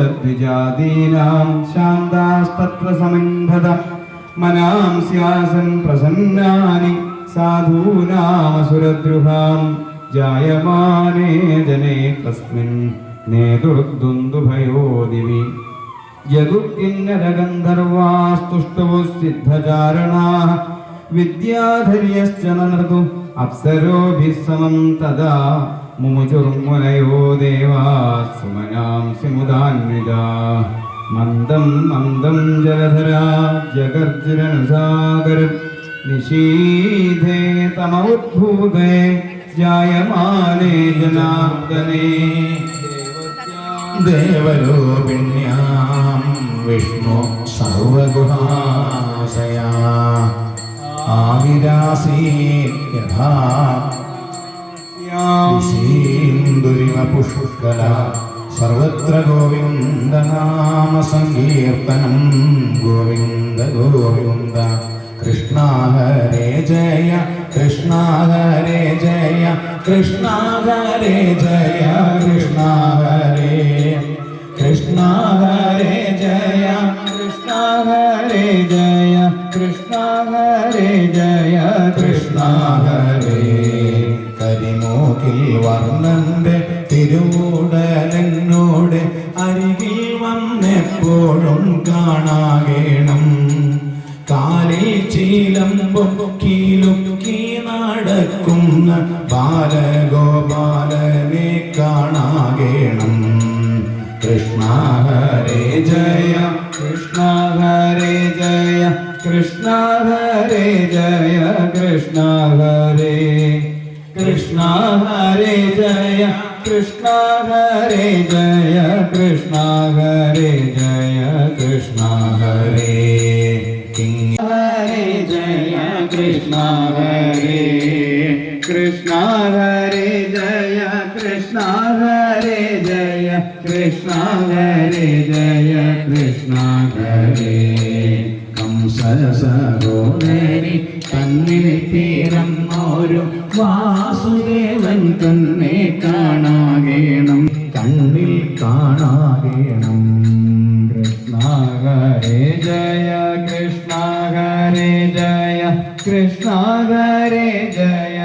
ദ്വിജാതീനാം ശാന്താസ്തത്ര സമംഭത മനാം സ്യാസൻ പ്രസന്നാനി സാധൂനാമസുരദ്രുഹാം ജായമാനേ ജനേ തസ്മിൻ നേതുർദ്വന്ദുഭയോ ദിവി യദുക്കിന്നരഗന്ധർവാസ്തുഷ്ടവു സിദ്ധചാരണാഃ. വിദ്യാധര്യശ്ച നൃതു അപ്സരോഭിസമം തദാ. മുമുചുർമുനയോ ദേവാ സുമനാം സിമുദാന്വിത മന്ദം മന്ദം ജലധരാ ജഗർജുരനുസാഗര നിഷീധേ തമോദ്ഭൂതേ ജായമാനേ ജനാർദ്ദനേ ദേവലോപിണ്യാം വിഷ്ണു സർവഗുഹാശയാ ആവിരാസീ യഥാ പുഷ്കല സർവത്ര ഗോവിന്ദനാമ സങ്കീർത്തനം ഗോവിന്ദ ഗോവിന്ദ കൃഷ്ണ ഹരേ ജയ കൃഷ്ണ ഹരേ ജയ കൃഷ്ണ ഹരേ ജയ കൃഷ്ണ ഹരേ കൃഷ്ണ ഹരേ കരിമൂക്കിൽ വർണന്റെ തിരുവൂടലെന്നോട് അരികിൽ വന്നെപ്പോഴും കാണാകേണം. കാലിൽ ചീലമ്പും കീലുക്കി നടക്കുന്ന ബാലഗോപാലനെ കാണാകേണം. കൃഷ്ണ ഹരേ ജയ കൃഷ്ണ ഹരേ ജയ കൃഷ്ണ ഹരേ ജയ കൃഷ്ണ ഹരേ കൃഷ്ണ ഹരേ ജയ കൃഷ്ണ ഹരേ ജയ കൃഷ്ണ ഹരേ ജയ കൃഷ്ണ ഹരേ. ഹരേ ജയ കൃഷ്ണ ഹരേ കൃഷ്ണ ഹരേ ജയ കൃഷ്ണ ഹരേ ജയ കൃഷ്ണ ഹരേ ജയ കൃഷ്ണ ഹരേ. കംസ സഹോദരി തന്നിൽ പിറന്നോരു വാസുദേവൻ തന്നെ കാണാകേണം. കണ്ണിൽ കാണാകേണം. കൃഷ്ണ ജയ കൃഷ്ണ ജയ കൃഷ്ണ ജയ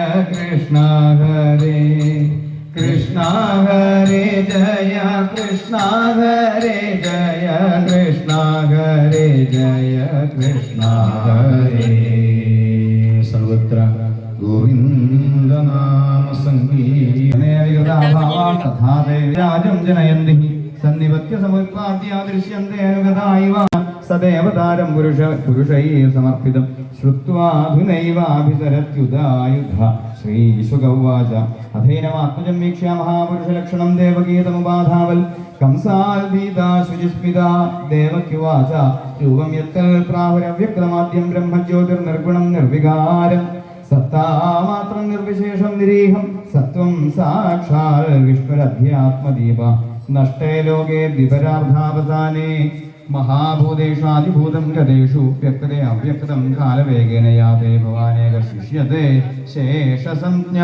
കൃഷ്ണ ഹരേ ജയ കൃഷ്ണ ജയ കൃഷ്ണ ജയ കൃഷ്ണ സർവത്ര ഗോവിന്ദനാമ രാജം ജനയന്തി പുരുഷ പുരുഷൈ സമർപ്പിതം ശ്രുവാധുനൈവാഭിസരത്യുതായുധ ശ്രീശുഗൗവാച അധൈനമാത്മജം വീക്ഷ്യ മഹാപുരുഷലക്ഷണം ദേവഗീതമുപാധാവൽ കംസാൽ ഭീതാ ശുചിസ്മിത ദേവക്യുവാച രൂപം യത്തൽ പ്രാഹുരവ്യക്തമാദ്യം ബ്രഹ്മജ്യോതിർനിർഗുണം നിർവികാരം സത്താമാത്രം നിർവിശേഷം നിരീഹം സത്വം സാക്ഷാൽ വിഷ്ണുരധ്യാത്മദീപ നഷ്ടേ ലോകേ ദ്വിപരാർദ്ധാവസാനേ മഹാഭൂതേഷാധിഭൂതം ഗതേഷു വ്യക്തത അവ്യക്തം കാലവേഗേന യാതേ ഭവാനേക ശിഷ്യത്തെ ശേഷസംജ്ഞ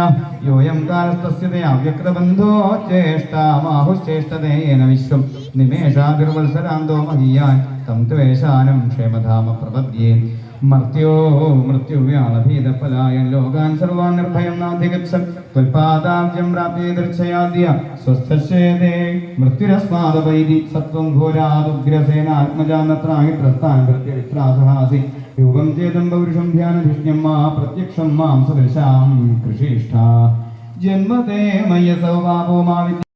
യോയം കാലസ്തസ്യത്തെ അവ്യക്തബന്ധോ ചേഷ്ടാമാഹുശ്ചേഷ്ടതേന വിശ്വം. നിമേഷാതിർവത്സരാന്തോ മഹീയാൻ. തം ത്വേഷാനം ക്ഷേമധാമ പ്രപദ്യേ മർത്യോ മൃത്യുവ്യാളഭീതഫലായം ലോകാൻ സർവാൻ നിർഭയം നാധിഗച്ഛൻ ത്വൽപാദാബ്ജം പ്രാപ്യേ ദർശയാദ്യ സ്വസ്ഥശേതേ മൃത്യുരസ്മാദവൈരി സത്വം ഘോരാദുഗ്രസേനാത്മജാനത്രാഹി പ്രസ്ഥാനം പ്രത്യവിശ്രാസഹാസി രൂപം ചേതം പൗരുഷം ധ്യാനധിഷ്ണ്യം മാ പ്രത്യക്ഷം മാം സദൃശാം കൃഷിഷ്ഠ. ജന്മതേ മയ്യ സൗഭാവോ മാ